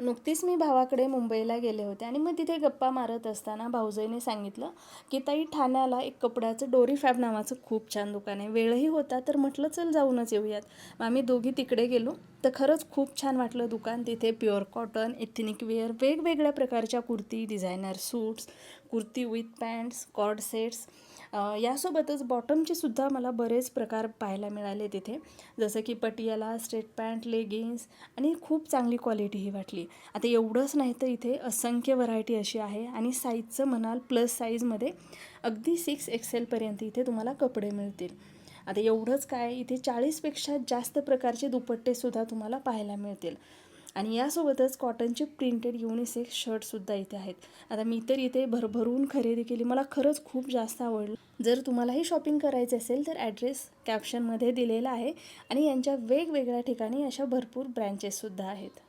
नुकतीच मी भावाकडे मुंबईला गेले होते आणि मग तिथे गप्पा मारत असताना भाऊजाईने सांगितलं की ताई ठाण्याला एक कपड्याचं डोरी फॅब नावाचं खूप छान दुकान आहे. वेळही होता तर म्हटलं चल जाऊनच येऊयात. मग आम्ही दोघी तिकडे गेलो. तर खरंच खूप छान वाटलं दुकान तिथे. प्युअर कॉटन एथनिक वेअर वेगवेगळ्या प्रकारच्या kurti designer suits kurti with pants cord sets. यासोबतच बॉटमचे सुद्धा मला बरेच प्रकार पाहायला मिळाले तिथे. जसं की पटियाला स्ट्रेट पॅन्ट लेगिन्स आणि खूप चांगली क्वालिटीही वाटली. आता एवढंच नाही तर इथे असंख्य व्हरायटी अशी आहे आणि साईजचं म्हणाल प्लस साईजमध्ये अगदी सिक्स एक्सेलपर्यंत इथे तुम्हाला कपडे मिळतील. आता एवढंच काय इथे चाळीसपेक्षा जास्त प्रकारचे दुपट्टेसुद्धा तुम्हाला पाहायला मिळतील. आणि यासोबतच कॉटनचे प्रिंटेड युनिसेक्स शर्टसुद्धा इथे आहेत. आता मी तर इथे भरभरून खरेदी केली. मला खरंच खूप जास्त आवडलं. जर तुम्हालाही शॉपिंग करायचं असेल तर ॲड्रेस कॅप्शनमध्ये दिलेला आहे आणि यांच्या वेगवेगळ्या ठिकाणी अशा भरपूर ब्रँचेससुद्धा आहेत.